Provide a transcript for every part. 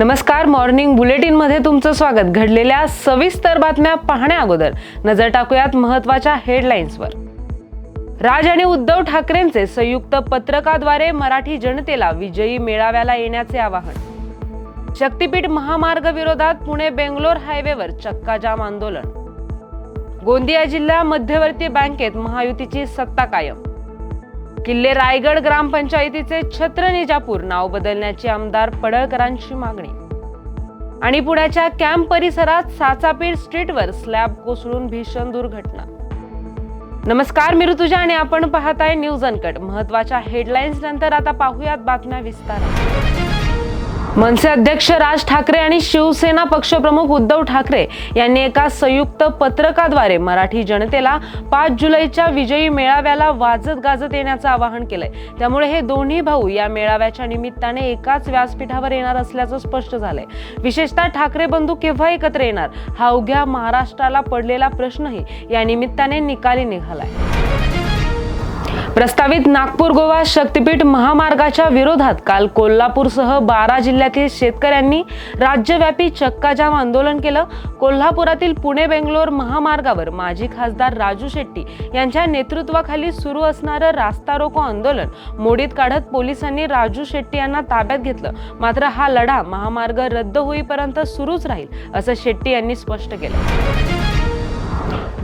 नमस्कार मॉर्निंग बुलेटिनमध्ये तुमचं स्वागत. घडलेल्या सविस्तर बातम्या पाहण्या अगोदर नजर टाकूयात महत्त्वाच्या हेडलाईन्सवर. राज आणि उद्धव ठाकरेंचे संयुक्त पत्रकाद्वारे मराठी जनतेला विजयी मेळाव्याला येण्याचे आवाहन. शक्तीपीठ महामार्ग विरोधात पुणे बेंगलोर हायवेवर चक्काजाम आंदोलन. गोंदिया जिल्हा मध्यवर्ती बँकेत महायुतीची सत्ता कायम. किल्ले रायगड ग्रामपंचायतीचे छत्र निजापूर नाव बदलण्याची आमदार पडळकरांची मागणी. आणि पुण्याच्या कॅम्प परिसरात साचापीर स्ट्रीटवर स्लॅब कोसळून भीषण दुर्घटना. नमस्कार मी ऋतुजा आणि आपण पाहताय न्यूज अनकट. महत्त्वाच्या हेडलाईन्स नंतर आता पाहूयात बातम्या विस्तारात. मनसे अध्यक्ष राज ठाकरे आणि शिवसेना पक्षप्रमुख उद्धव ठाकरे यांनी एका संयुक्त पत्रकाद्वारे मराठी जनतेला पाच जुलैच्या विजयी मेळाव्याला वाजत गाजत येण्याचं आवाहन केलंय. त्यामुळे हे दोन्ही भाऊ या मेळाव्याच्या निमित्ताने एकाच व्यासपीठावर येणार असल्याचं स्पष्ट झालंय. विशेषतः ठाकरे बंधू केव्हा एकत्र येणार? हा अवघ्या महाराष्ट्राला पडलेला प्रश्नही या निमित्ताने निकाली निघालाय. प्रस्तावित नागपूर गोवा शक्तीपीठ महामार्गाच्या विरोधात काल कोल्हापूरसह बारा जिल्ह्यातील शेतकऱ्यांनी राज्यव्यापी चक्काजाम आंदोलन केलं. कोल्हापुरातील पुणे बेंगलोर महामार्गावर माजी खासदार राजू शेट्टी यांच्या नेतृत्वाखाली सुरू असणारं रास्ता रोको आंदोलन मोडीत काढत पोलिसांनी राजू शेट्टी यांना ताब्यात घेतलं. मात्र हा लढा महामार्ग रद्द होईपर्यंत सुरूच राहील असं शेट्टी यांनी स्पष्ट केलं.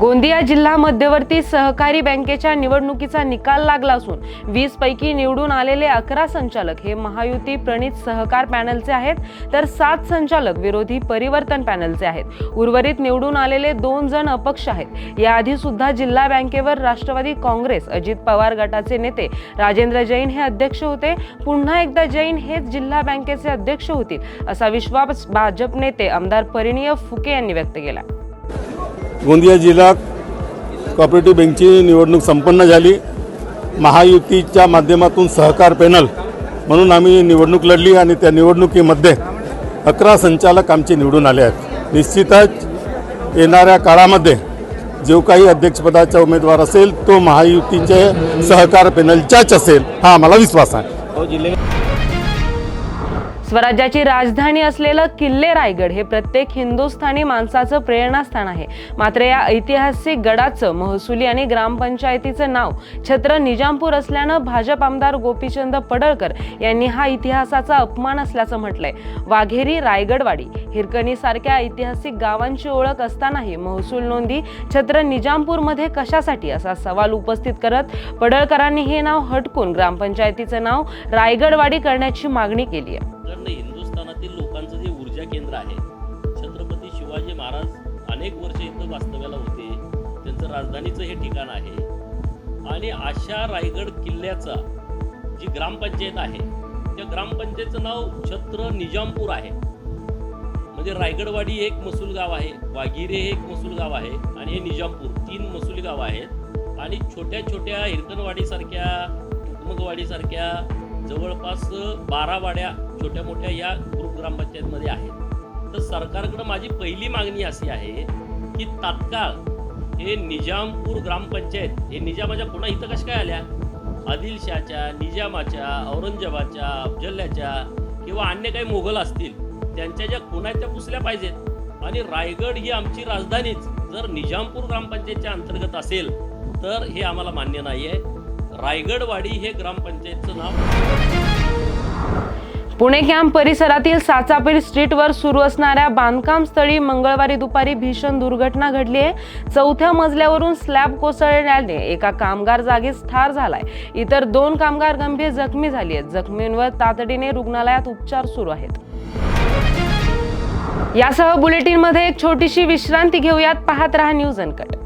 गोंदिया जिल्हा मध्यवर्ती सहकारी बँकेच्या निवडणुकीचा निकाल लागला असून वीस पैकी निवडून आलेले अकरा संचालक हे महायुती प्रणित सहकार पॅनलचे आहेत. तर सात संचालक विरोधी परिवर्तन पॅनलचे आहेत. उर्वरित निवडून आलेले दोन जण अपक्ष आहेत. याआधी सुद्धा जिल्हा बँकेवर राष्ट्रवादी काँग्रेस अजित पवार गटाचे नेते राजेंद्र जैन हे अध्यक्ष होते. पुन्हा एकदा जैन हेच जिल्हा बँकेचे अध्यक्ष होतील असा विश्वास भाजप नेते आमदार परिणीय फुके यांनी व्यक्त केला. गोंदिया जिल्हा कॉपरेटिव्ह बँकची निवडणूक संपन्न झाली. महायुतीच्या माध्यमातून सहकार पॅनल म्हणून आम्ही निवडणूक लढली आणि त्या निवडणुकीमध्ये अकरा संचालक आमचे निवडून आले आहेत. निश्चितच येणाऱ्या काळामध्ये जो काही अध्यक्षपदाचा उमेदवार असेल तो महायुतीचे सहकार पॅनलच्याच असेल हा आम्हाला विश्वास आहे. हो, स्वराज्याची राजधानी असलेलं किल्ले रायगड हे प्रत्येक हिंदुस्थानी माणसाचं प्रेरणास्थान आहे. मात्र या ऐतिहासिक गडाचं महसुली आणि ग्रामपंचायतीचं नाव छत्र निजामपूर असल्यानं भाजप आमदार गोपीचंद पडळकर यांनी हा इतिहासाचा अपमान असल्याचं म्हटलंय. वाघेरी रायगडवाडी हिरकणी सारख्या ऐतिहासिक गावांची ओळख असतानाही महसूल नोंदी छत्र निजामपूरमध्ये कशासाठी असा सवाल उपस्थित करत पडळकरांनी हे नाव हटकून ग्रामपंचायतीचं नाव रायगडवाडी करण्याची मागणी केली आहे कारण हिंदुस्थानातील लोकांचं जे ऊर्जा केंद्र आहे छत्रपती शिवाजी महाराज अनेक वर्ष इथं वास्तव्याला होते. त्यांचं राजधानीचं हे ठिकाण आहे. आणि अशा रायगड किल्ल्याचा जी ग्रामपंचायत आहे त्या ग्रामपंचायतचं नाव छत्र निजामपूर आहे. म्हणजे रायगडवाडी एक मसूल गाव आहे वाघिरे हे एक मसूल गाव आहे आणि हे निजामपूर तीन मसूल गाव आहेत. आणि छोट्या छोट्या हिरकणवाडीसारख्या हुकमकवाडीसारख्या जवळपास बारा वाड्या छोट्या मोठ्या या ग्रुप ग्रामपंचायतमध्ये आहेत. तर सरकारकडं माझी पहिली मागणी अशी आहे की तात्काळ हे निजामपूर ग्रामपंचायत हे निजामाच्या पुन्हा इथं कशा काय आल्या? आदिलशाच्या निजामाच्या औरंगजेबाच्या अफजल्याच्या किंवा अन्य काही मोगल असतील त्यांच्या ज्या खुणा आहेत त्या पुसल्या पाहिजेत. आणि रायगड ही आमची राजधानीच. जर निजामपूर ग्रामपंचायतच्या अंतर्गत असेल तर हे आम्हाला मान्य नाही आहे रायगडवाडी हे ग्रामपंचायतचं नाव. पुणे कॅम्प परिसरातील साचापीर स्ट्रीटवर सुरू असणाऱ्या बांधकाम स्थळी मंगळवारी दुपारी भीषण दुर्घटना घडली आहे. चौथ्या मजल्यावरून स्लॅब कोसळल्याने एका कामगार जागीच ठार झालाय. इतर दोन कामगार गंभीर जखमी झाली आहेत. जखमींवर तातडीने रुग्णालयात उपचार सुरू आहेत. यासह बुलेटिनमध्ये एक छोटीशी विश्रांती घेऊयात. पाहत रहा न्यूज अनकट.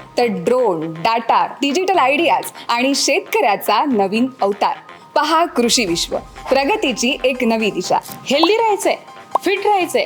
तर ड्रोन डाटा डिजिटल आयडियाज आणि शेतकऱ्याचा नवीन अवतार. पहा कृषी विश्व. प्रगतीची एक नवी दिशा. हेल्दी राहायचंय फिट राहायचंय.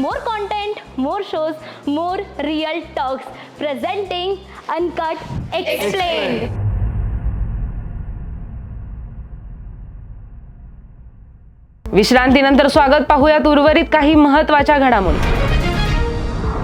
More content more shows more real talks presenting uncut explain विश्रांतीनंतर स्वागत पाहूयात उर्वरित काही महत्त्वाच्या घडामोडी.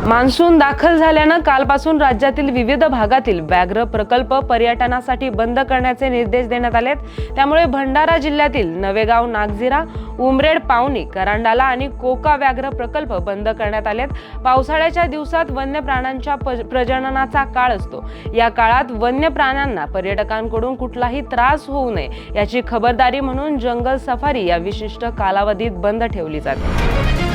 मान्सून दाखल झाल्यानं कालपासून राज्यातील विविध भागातील व्याघ्र प्रकल्प पर्यटनासाठी बंद करण्याचे निर्देश देण्यात आलेत. त्यामुळे भंडारा जिल्ह्यातील नवेगाव नागझिरा उमरेड पावनी करांडाला आणि कोका व्याघ्र प्रकल्प बंद करण्यात आलेत. पावसाळ्याच्या दिवसात वन्य प्राण्यांच्या प्रजननाचा काळ असतो. या काळात वन्य प्राण्यांना पर्यटकांकडून कुठलाही त्रास होऊ नये याची खबरदारी म्हणून जंगल सफारी या विशिष्ट कालावधीत बंद ठेवली जाते.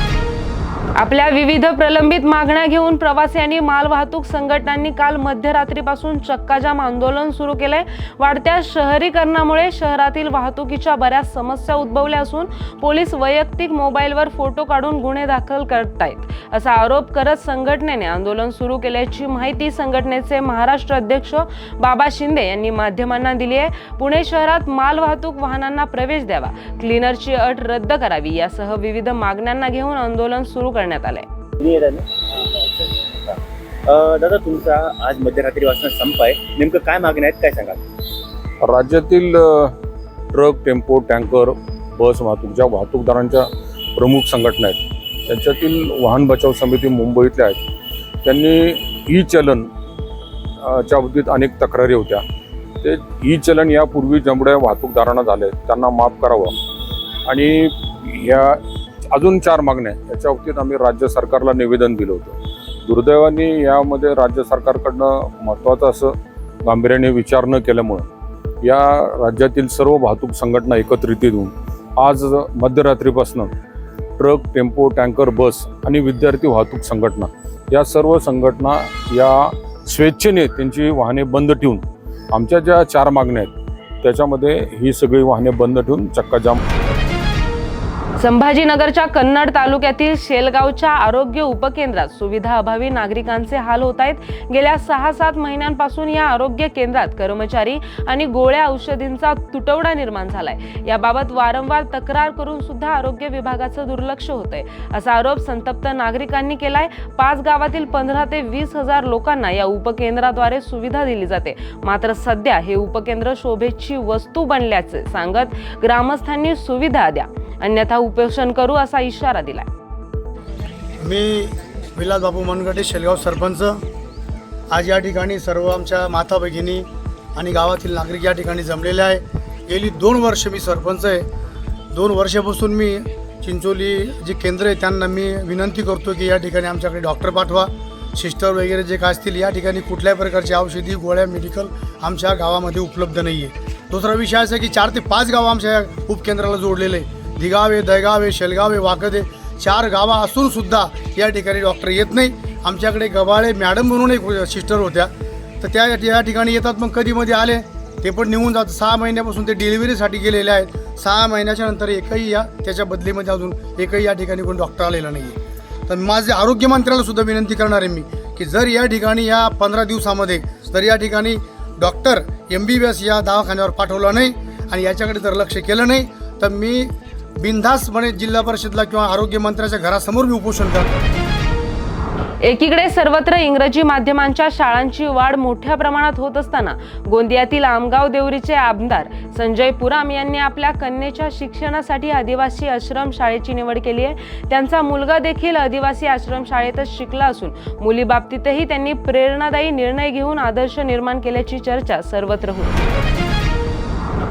आपल्या विविध प्रलंबित मागण्या घेऊन प्रवासी आणि मालवाहतूक संघटनांनी काल मध्यरात्रीपासून चक्काजाम आंदोलन सुरू केलंय. वाढत्या शहरीकरणामुळे शहरातील वाहतुकीच्या बऱ्याच समस्या उद्भवल्या असून पोलीस वैयक्तिक मोबाईलवर फोटो काढून गुन्हे दाखल करत आहेत असा आरोप करत संघटनेने आंदोलन सुरू केल्याची माहिती संघटनेचे महाराष्ट्र अध्यक्ष बाबा शिंदे यांनी माध्यमांना दिली आहे. पुणे शहरात मालवाहतूक वाहनांना प्रवेश द्यावा क्लीनरची अट रद्द करावी यासह विविध मागण्यांना घेऊन आंदोलन सुरू करण्यात आलंय. अ, दादा तुमचा आज मध्यरात्रीपासून संप आहे. नेमकं काय मागण्या आहेत काय सांगा राज्यातील ट्रक टेम्पो टँकर बस वाहतूक ज्या वाहतूकदारांच्या प्रमुख संघटना आहेत त्यांच्यातील वाहन बचाव समिती मुंबईतल्या आहेत. त्यांनी ई चलन च्या बाबतीत अनेक तक्रारी होत्या. ते ई चलन यापूर्वी जेवढ्या वाहतूकदारांना झाले त्यांना माफ करावं. आणि ह्या अजून चार मागण्या आहेत. याच्या बाबतीत आम्ही राज्य सरकारला निवेदन दिलं होतं दुर्दैवाने यामध्ये राज्य सरकारकडनं महत्त्वाचं असं गांभीर्याने विचार न केल्यामुळं या राज्यातील सर्व वाहतूक संघटना एकत्रित येऊन आज मध्यरात्रीपासून ट्रक टेम्पो टँकर बस आणि विद्यार्थी वाहतूक संघटना या सर्व संघटना या स्वेच्छेने त्यांची वाहने बंद ठेवून आमच्या ज्या चार मागण्या आहेत त्याच्यामध्ये ही सगळी वाहने बंद ठेवून चक्काजाम संभाजीनगरच्या कन्नड तालुक्यातील शेलगावच्या आरोग्य उपकेंद्रात सुविधा अभावी नागरिकांचे हाल होत आहेत. गेल्या सहा सात महिन्यांपासून या आरोग्य केंद्रात कर्मचारी आणि गोळ्या औषधींचा तुटवडा निर्माण झालाय. याबाबत वारंवार तक्रार करून सुद्धा आरोग्य विभागाचं दुर्लक्ष होतंय. असा आरोप संतप्त नागरिकांनी केलाय. पाच गावातील पंधरा ते वीस हजार लोकांना या उपकेंद्राद्वारे सुविधा दिली जाते. मात्र सध्या हे उपकेंद्र शोभेची वस्तू बनल्याचे सांगत ग्रामस्थांनी सुविधा द्या. अन्यथा उप उपोषण करू असा इशारा दिलाय. मी विलास बापू मनगटे शेलगाव सरपंच. आज या ठिकाणी सर्व आमच्या माता भगिनी आणि गावातील नागरिक या ठिकाणी जमलेले आहे. गेली दोन वर्ष मी सरपंच आहे. दोन वर्षापासून मी चिंचोली जे केंद्र आहे त्यांना मी विनंती करतो की या ठिकाणी आमच्याकडे डॉक्टर पाठवा. सिस्टर वगैरे जे काय असतील या ठिकाणी कुठल्याही प्रकारची औषधी गोळ्या मेडिकल आमच्या गावामध्ये उपलब्ध नाही आहे दुसरा विषय असा की चार ते पाच गावं आमच्या या उपकेंद्राला जोडलेले आहे. दिगावे आहे शेलगावे वाकदे चार गावं असून सुद्धा या ठिकाणी डॉक्टर येत नाही. आमच्याकडे गबाळे मॅडम म्हणून एक सिस्टर होत्या. तर त्या या ठिकाणी येतात मग कधीमध्ये आले? ते पण निघून जातात. सहा महिन्यापासून ते डिलिव्हरीसाठी गेलेले आहेत. सहा महिन्याच्या नंतर एकही या त्याच्या बदलीमध्ये अजून एकही या ठिकाणी कोण डॉक्टर आलेला नाही आहे तर माझे आरोग्य मंत्र्यालासुद्धा विनंती करणार आहे मी की जर या ठिकाणी या पंधरा दिवसामध्ये जर या ठिकाणी doctor M B B S या दवाखान्यावर पाठवला नाही आणि याच्याकडे जर लक्ष केलं नाही तर मी बिनधास्तपणे जिल्हा परिषदला किंवा आरोग्यमंत्र्याच्या घरासमोर मी उपोषण करतो. एकीकडे सर्वत्र इंग्रजी माध्यमांच्या शाळांची वाढ मोठ्या प्रमाणात होत असताना गोंदियातील आमगाव देवरीचे आमदार संजय पुराम यांनी आपल्या कन्येच्या शिक्षणासाठी आदिवासी आश्रम शाळेची निवड केली आहे. त्यांचा मुलगा देखील आदिवासी आश्रम शाळेतच शिकला असून मुलीबाबतीतही त्यांनी प्रेरणादायी निर्णय घेऊन आदर्श निर्माण केल्याची चर्चा सर्वत्र होती.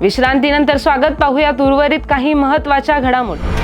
विश्रांतीनंतर स्वागत पाहूयात उर्वरित काही महत्त्वाच्या घडामोडी.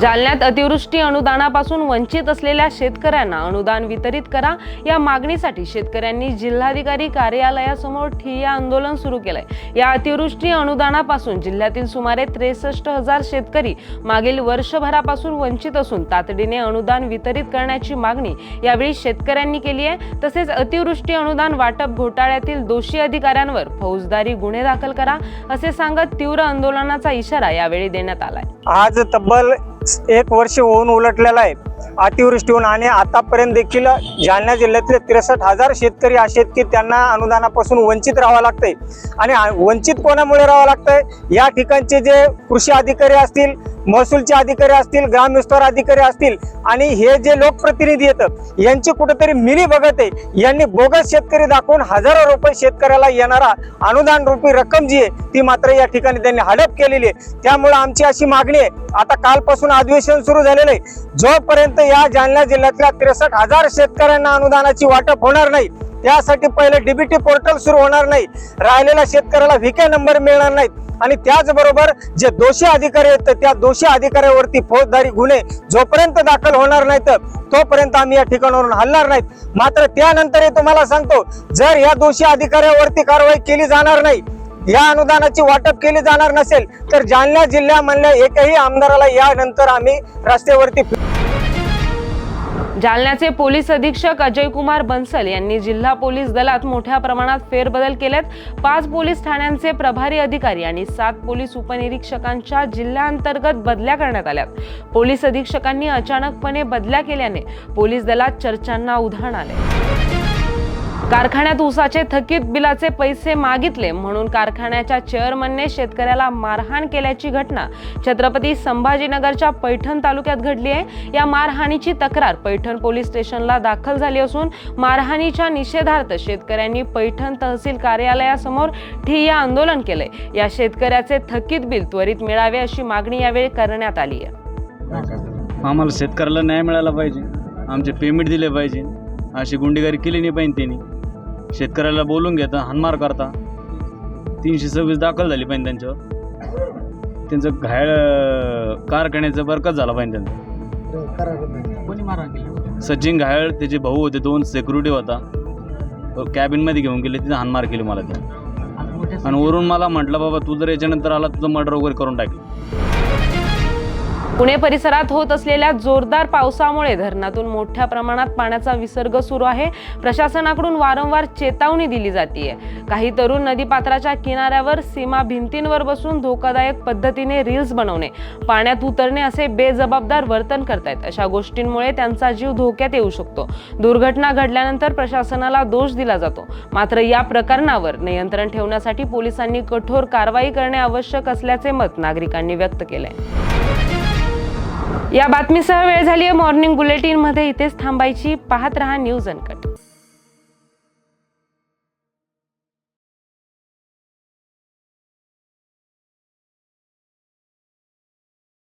जालन्यात अतिवृष्टी अनुदानापासून वंचित असलेल्या शेतकऱ्यांना अनुदान वितरित करा. या मागणीसाठी शेतकऱ्यांनी जिल्हाधिकारी कार्यालयासमोर ठिय्या आंदोलन सुरू केलंय. या अतिवृष्टी अनुदानापासून जिल्ह्यातील सुमारे त्रेसष्ट हजार शेतकरी मागील वर्षभरापासून वंचित असून तातडीने अनुदान वितरित करण्याची मागणी यावेळी शेतकऱ्यांनी केली आहे. तसेच अतिवृष्टी अनुदान वाटप घोटाळ्यातील दोषी अधिकाऱ्यांवर फौजदारी गुन्हे दाखल करा असे सांगत तीव्र आंदोलनाचा इशारा यावेळी देण्यात आलाय. आज तब्बल एक वर्ष होऊन उलटलेलं आहे. अतिवृष्टी होऊन आणि आतापर्यंत देखील जालना जिल्ह्यातले त्रेसष्ट हजार शेतकरी असे आहेत की त्यांना अनुदानापासून वंचित राहावं लागतंय. आणि वंचित कोणामुळे राहावं लागतंय? या ठिकाणचे जे कृषी अधिकारी असतील महसूलचे अधिकारी असतील ग्रामविस्तार अधिकारी असतील आणि हे जे लोकप्रतिनिधी येतं यांची कुठेतरी मिली बघत आहे. यांनी बोगस शेतकरी दाखवून हजारो रुपये शेतकऱ्याला येणारा अनुदान रूपी रक्कम जी आहे ती मात्र या ठिकाणी त्यांनी हडप केलेली आहे. त्यामुळे आमची अशी मागणी आहे आता कालपासून अधिवेशन सुरू झालेलं आहे. जोपर्यंत या जालना जिल्ह्यातल्या त्रेसष्ट हजार शेतकऱ्यांना अनुदानाची वाटप होणार नाही त्यासाठी पहिले डीबीटी पोर्टल सुरू होणार नाही. राहिलेल्या शेतकऱ्याला व्हीके नंबर मिळणार नाहीत. आणि त्याचबरोबर जे दोषी अधिकारी आहेत तर त्या दोषी अधिकाऱ्यावरती फौजदारी गुन्हे जोपर्यंत दाखल होणार नाहीत तोपर्यंत आम्ही या ठिकाणावरून हलणार नाहीत. मात्र त्यानंतरही तुम्हाला सांगतो जर या दोषी अधिकाऱ्यावरती कारवाई केली जाणार नाही या अनुदानाची वाटप केली जाणार नसेल तर जालना जिल्ह्यामधल्या एकही आमदाराला यानंतर आम्ही रस्त्यावरती जालन्याचे पोलीस अधीक्षक अजय कुमार बन्सल यांनी जिल्हा पोलीस दलात मोठ्या प्रमाणात फेरबदल केलेत. पाच पोलीस ठाण्यांचे प्रभारी अधिकारी आणि सात पोलीस उपनिरीक्षकांच्या जिल्ह्याअंतर्गत बदल्या करण्यात आल्यात. पोलीस अधीक्षकांनी अचानकपणे बदल्या केल्याने पोलीस दलात चर्चांना उधाण आले. कारखान्यात ऊसाचे थकीत बिलाचे पैसे मागितले म्हणून कारखान्याच्या चेअरमनने शेतकऱ्याला मारहाण केल्याची घटना छत्रपती संभाजीनगरच्या पैठण तालुक्यात घडली आहे. या मारहाणीची तक्रार पैठण पोलीस स्टेशनला दाखल झाली असून मारहाणीच्या निषेधार्थ शेतकऱ्यांनी पैठण तहसील कार्यालयासमोर ठिय्या आंदोलन केलंय या शेतकऱ्याचे थकीत बिल त्वरित मिळावे अशी मागणी यावेळी करण्यात आली आहे. आम्हाला शेतकऱ्याला न्याय मिळाला पाहिजे. आमचे पेमेंट दिले पाहिजे. अशी गुंडेगारी केली नाही पाहिजे त्यांनी. शेतकऱ्याला बोलून घेता हानमार करता. तीनशे सव्वीस दाखल झाली पाहिजे त्यांच्यावर. त्यांचं घायल कारखान्याचं बरकत झाला पाहिजे त्यांचा. सचिन घायल त्याचे भाऊ होते दोन सेक्युरिटी होता. तो कॅबिनमध्ये घेऊन गेले तिथे हानमार केली मला त्या आणि वरून मला म्हटलं बाबा तू जर याच्यानंतर आला तुझं मर्डर वगैरे करून टाकलं. पुणे परिसरात होत असलेल्या जोरदार पावसामुळे धरणातून मोठ्या प्रमाणात पाण्याचा विसर्ग सुरू आहे. प्रशासनाकडून वारंवार चेतावणी दिली जाते काही तरुण नदीपात्राच्या किनाऱ्यावर सीमा भिंतींवर बसून धोकादायक पद्धतीने रील्स बनवणे पाण्यात उतरणे असे बेजबाबदार वर्तन करतायत. अशा गोष्टींमुळे त्यांचा जीव धोक्यात येऊ शकतो. दुर्घटना घडल्यानंतर प्रशासनाला दोष दिला जातो. मात्र या प्रकरणावर नियंत्रण ठेवण्यासाठी पोलिसांनी कठोर कारवाई करणे आवश्यक असल्याचे मत नागरिकांनी व्यक्त केलंय. या बातमीसह वेळ झाली आहे. मॉर्निंग बुलेटिनमध्ये इथेच थांबायची. पाहत रहा न्यूज अनकट.